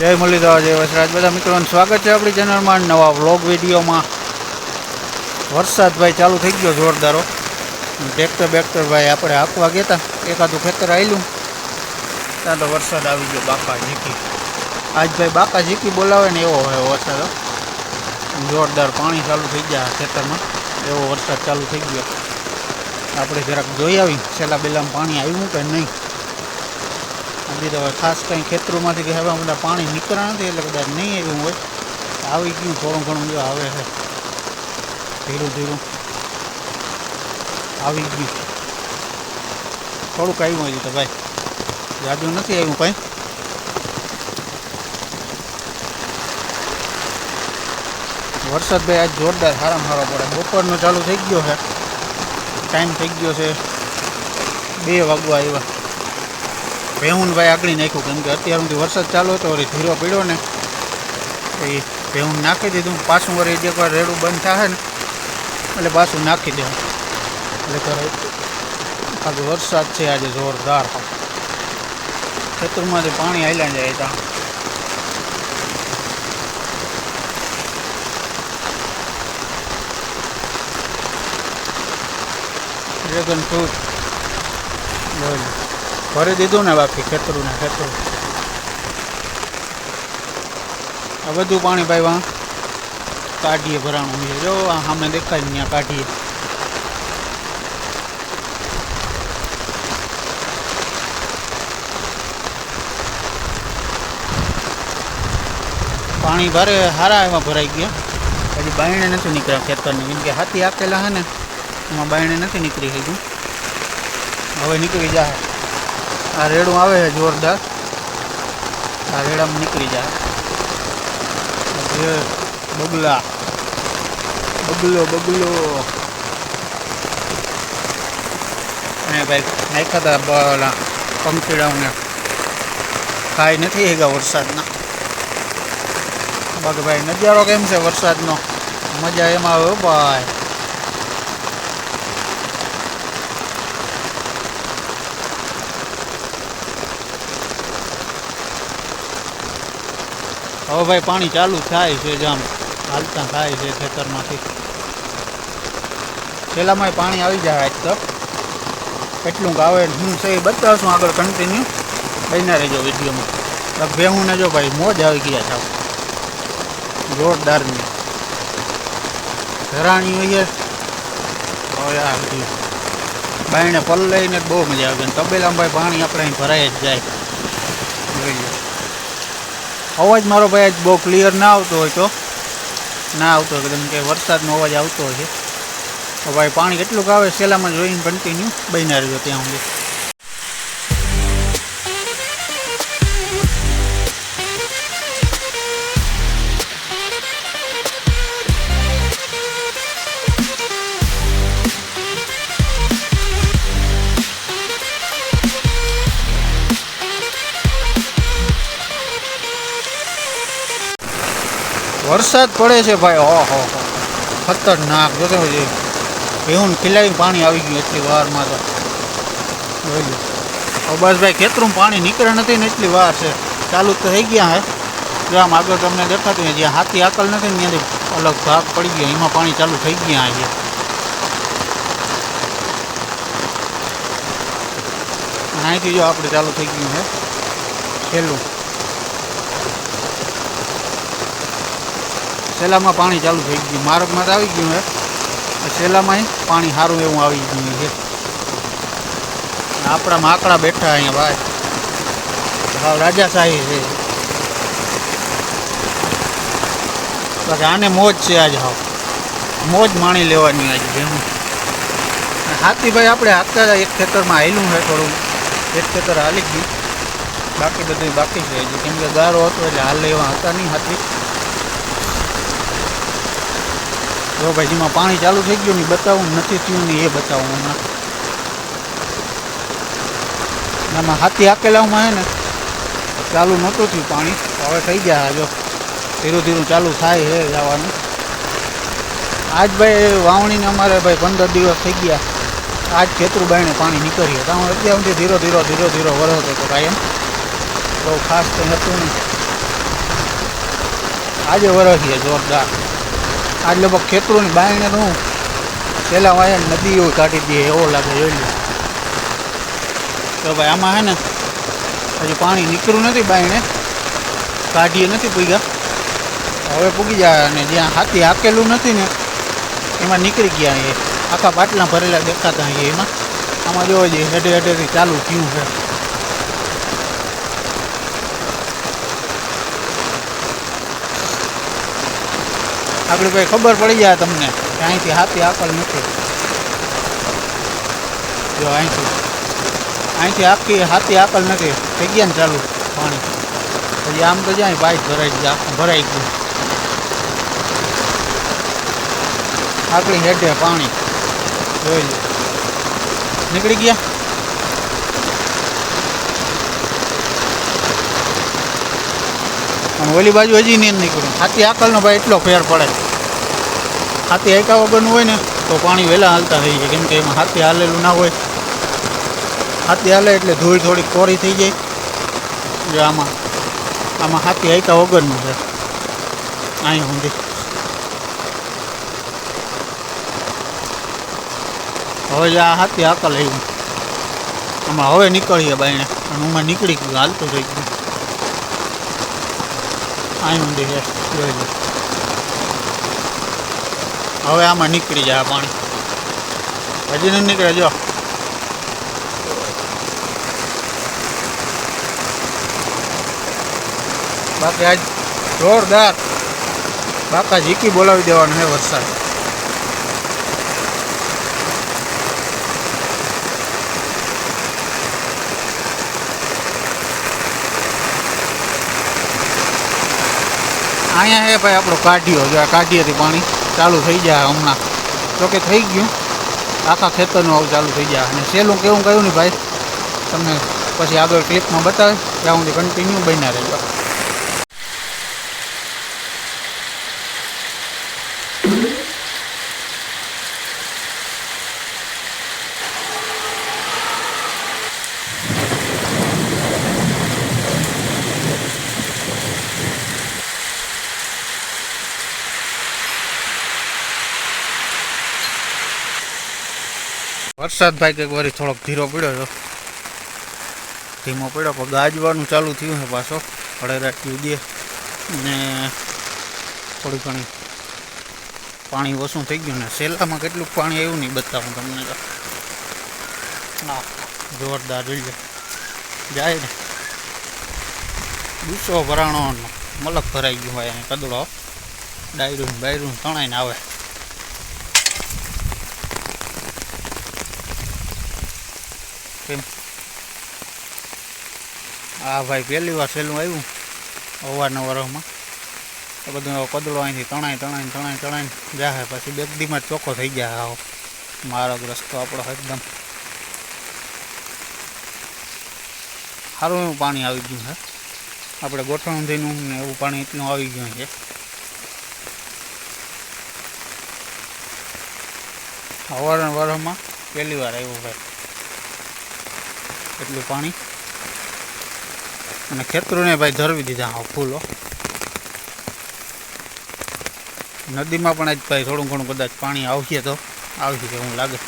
જય મુરલીધર, જય વસરાજ. બધા મિત્રોનું સ્વાગત છે આપણી ચેનલમાં. નવા વ્લોગ વિડીયોમાં. વરસાદ ભાઈ ચાલુ થઈ ગયો જોરદારો ટ્રેક્ટર બેક્ટર ભાઈ આપણે હાંકવા ગયા એકાદું ખેતર આવેલું ત્યાં તો વરસાદ આવી ગયો બાકા ઝીકી. આજ ભાઈ બાકા ઝીકી બોલાવે ને એવો હોય વરસાદ જોરદાર પાણી ચાલુ થઈ ગયા ખેતરમાં. એવો વરસાદ ચાલુ થઈ ગયો. આપણે જરાક જોઈ આવી. છેલ્લા બેલામાં પાણી આવ્યું કે નહીં? હજી તો હવે ખાસ કંઈ ખેતરોમાંથી કે હવે બધા પાણી નીકળ્યા નથી એટલે કદાચ નહીં આવ્યું હોય આવી ગયું થોડું ઘણું જો આવે છે ધીરું ધીરું આવી ગયું થોડુંક આવ્યું હજી તો ભાઈ જાજુ નથી આવ્યું કંઈ વરસાદ ભાઈ આજ જોરદાર સારામાં સારો પડે બપોરનો ચાલુ થઈ ગયો છે ટાઈમ થઈ ગયો છે બે વાગવા આવ્યા ભેહું ભાઈ આગળ નાખ્યું કેમ કે અત્યાર સુધી વરસાદ ચાલુ હતો વળી ધીરો પીડ્યો ને તો એ ભેહું નાખી દીધું પાછું વળી એકવાર રેડું બંધ થાય ને એટલે પાછું નાખી દેવું એટલે કરે આજે વરસાદ છે આજે જોરદાર ખેતરમાંથી પાણી હાલ્યા જાય ત્યાં ડ્રેગન ફ્રૂટ બોલ ભરી દીધું ને બાકી ખેતરું ને ખેતરું આ બધું પાણી ભાઈ વાં કાઢીએ ભરાણું છે જો આ સામે દેખાય ને ત્યાં કાઢીએ પાણી ભારે સારા એમાં ભરાઈ ગયા હજી બાયણે નથી નીકળ્યા ખેતરની કેમ કે હાથી આપેલા છે ને એમાં બાયણે નથી નીકળી ગયું હવે નીકળી જાય આ રેડું આવે છે જોરદાર. આ રેડામાં નીકળી જાય. બગલા. બગલો બગલો. અને ભાઈ નાખ્યા હતા ઓલા પંખીડાઓને. ખાઈ નથી હેગા વરસાદના. બાકી ભાઈ નજારો કેમ છે વરસાદનો? મજા એમાં આવે ભાઈ. હવે ભાઈ પાણી ચાલુ થાય છે જામ હાલતા થાય છે ખેતરમાંથી. પેલામાં પાણી આવી જાય આજ તો. કેટલું આવે હું છે એ બતાવશું આગળ કન્ટિન્યુ બન્યા રહેજો વિડીયોમાં. ભેહું ને જો ભાઈ મોજ આવી ગયા છે. જોરદારની. ધરાણી હોઈએ હવે બાયણે પલ લઈને બહુ મજા આવે તબેલામાં ભાઈ પાણી આપણે અહીં ભરાઈ જ જાય. અવાજ મારો ભાઈ બહુ ક્લિયર ના આવતો હોય તો. ના આવતો હોય, કેમ કે વરસાદનો અવાજ આવતો હોય છે. તો ભાઈ પાણી કેટલુંક આવે, સેલામાં જોઈને કન્ટિન્યુ બનાવી રહ્યો ત્યાં સુધી. વરસાદ પડે છે ભાઈ ઓહો હો ખતરનાક જોતો છે ભેહું ખીલાવી પાણી આવી ગયું એટલી વારમાં તો જોઈ લો હવે બસ ભાઈ ખેતરું પાણી નીકળે નથી ને એટલી વાર છે ચાલુ તો થઈ ગયા હે જો આમ આગળ તમને દેખાતું હોય જ્યાં હાથી આકલ નથી ને ત્યાંથી અલગ ભાગ પડી ગયો એમાં પાણી ચાલુ થઈ ગયા છે અને અહીંથી જો આપણે ચાલુ થઈ ગયું છે છેલ્લું સેલામાં પાણી ચાલુ થઈ ગયું માર્ગમાં તો આવી ગયું હે સેલામાં પાણી સારું એવું આવી ગયું છે અને આપણા માકડા બેઠા અહીંયા ભાઈ ભાવ રાજાશાહી છે બાકી આને મોજ છે આજ હાવ મોજ માણી લેવાની આજ જેમ હાથીભાઈ આપણે હાથતા હતા એક ખેતરમાં હાલ્યું છે થોડું એક ખેતર હાલી ગયું બાકી બધું બાકી છે હજી કેમ કે ગારો હતો એટલે હાલ એવા હતા નહીં હાથી જો ભાઈ જેમાં પાણી ચાલુ થઈ ગયું ને બતાવું, નથી થયું ને એ બતાવું હમણાં. આમાં હાથી હાકેલામાં હે ને, ચાલુ નહોતું થયું પાણી. હવે થઈ ગયા જો. ધીરું ધીરું ચાલુ થાય છે જવાનું. આજ ભાઈ વાવણીને અમારે ભાઈ પંદર દિવસ થઈ ગયા. આજ ખેતરું બાયણે પાણી નીકળીએ તો અત્યાર સુધી ધીરો ધીરો ધીરો ધીરો વરસતો હતો કાયમ બહુ ખાસ કંઈ હતું નહીં. આજે વરસીએ જોરદાર. આજ લગભગ ખેતરોની બાયણે હું પહેલાં વાયા નદીઓ કાઢી દે એવો લાગે, જોઈ લો તો ભાઈ આમાં હે ને, હજી પાણી નીકળ્યું નથી બાયણે. કાઢીએ નથી પૂગ્યા હવે પૂગી જાય અને જ્યાં હાથી હાકેલું નથી ને, એમાં નીકળી ગયા એ. આખા બાટલા ભરેલા દેખાતા એમાં. આમાં જોવા જઈએ હેઠે હેઠેથી ચાલુ થયું છે. આગળ ભાઈ ખબર પડી જાય તમને કે અહીંથી હાથી આકલ નથી જો અહીંથી અહીંથી આખી હાથી આકલ નથી થઈ ગયા ને ચાલુ પાણી પછી આમ તો જાય પાઇપ ભરાઈ ગયા આખું ભરાઈ ગયું આકડી હેઠે પાણી જોઈ લો નીકળી ગયા અને ઓલી બાજુ હજી નહીં નીકળ્યું. હાથી આકલનો ભાઈ એટલો ફેર પડે. હાથી એકા વગરનું હોય ને, તો પાણી વહેલા હાલતા થઈ જાય. કેમ કે એમાં હાથી હાલેલું ના હોય. હાથી હાલે એટલે ધૂળ થોડી કોરી થઈ જાય. જો આમાં આમાં હાથી એકા વગરનું છે. અહીં સુધી. હવે આ હાથી આકલ આવ્યું. આમાં હવે નીકળીએ બાઈને અને હું નીકળી ગયું, હાલતું થઈ ગયું. અહીં ઊંધી છે જોઈ લો હવે આમાં નીકળી જાય આ પાણી હજી નહીં નીકળે જો બાકી આજ જોરદાર બાકા ઝીકી બોલાવી દેવાનો છે વરસાદ અહીંયા હે ભાઈ આપણો કાઢ્યો જો આ કાઢીએથી પાણી ચાલુ થઈ જાય હમણાં. તો કે થઈ ગયું. આખા ખેતરનું આવું ચાલુ થઈ જાય. અને સહેલું કેવું કહ્યું ને ભાઈ? તમને પછી આગળ ક્લિપમાં બતાવે ત્યાં સુધી કન્ટિન્યુ બન્યા રહેજો. વરસાદ ભાઈ કંઈક વળી થોડોક ધીરો પડ્યો છો. ધીમો પડ્યો, પણ ગાજવાનું ચાલુ થયું છે પાછો. હળેરાટી ઉદે ને થોડી ઘણી પાણી ઓછું થઈ ગયું ને. સેલામાં કેટલું પાણી આવ્યું નહીં બતાવું તમને તો. હા જોરદાર જોઈએ જાય ને. દૂસો ભરાણો મલક ભરાઈ ગયું હોય અહીં કદડો. ડાયરું બાયરું તણાઈને આવે. કેમ હા ભાઈ પહેલી વાર સહેલું આવ્યું અવારનવારમાં એ બધું એવો કદડો અહીંથી તણાઈ તણાઈ તણાઈ તણાઈ જાય પછી બે દીમાં જ ચોખ્ખો થઈ જાય આવો માર્ગ રસ્તો આપણો એકદમ સારું એવું પાણી આવી ગયું છે આપણે ગોઠવણ થઈનું ને એવું પાણી એટલું આવી ગયું છે અવારનવારમાં પહેલી વાર આવ્યું ભાઈ એટલું પાણી. અને ખેતરોને ભાઈ ધરવી દીધા હા ફૂલો. નદીમાં પણ આજ ભાઈ થોડું ઘણું કદાચ પાણી આવશે તો આવશે એવું લાગે.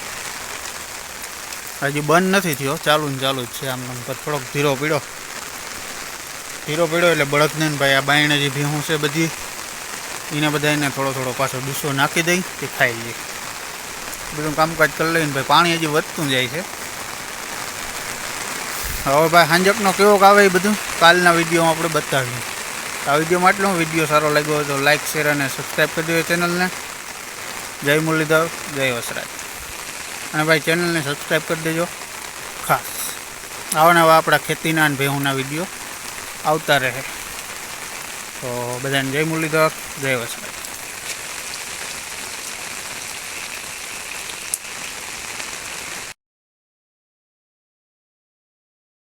હજી બંધ નથી થયો, ચાલુ ને ચાલુ જ છે આમ પર થોડોક ધીરો પીડો. ધીરો પીડો એટલે બળદને ભાઈ આ બાયણે જે ભીહું છે બધી, એને બધા એને થોડો થોડો પાછો ડૂસો નાખી દઈ તે ખાઈ લઈએ બધું કામકાજ કરી લઈને ભાઈ પાણી હજી વધતું જાય છે. હવે ભાઈ હાંજકનો કેવો આવે એ બધું? કાલના વિડીયોમાં આપણે બતાવ્યું આ વિડીયોમાં આટલો. વીડિયો સારો લાગ્યો હોય તો લાઇક શેર અને સબસ્ક્રાઈબ કરી દેજો ચેનલને જય મુરલીધર, જય વસરાજ. અને ભાઈ ચેનલને સબસ્ક્રાઈબ કરી દેજો. ખાસ. આવા નવા આપણા ખેતીના અને ભેહુના વીડિયો આવતા રહે. તો બધાને જય મુરલીધર, જય વસરાજ.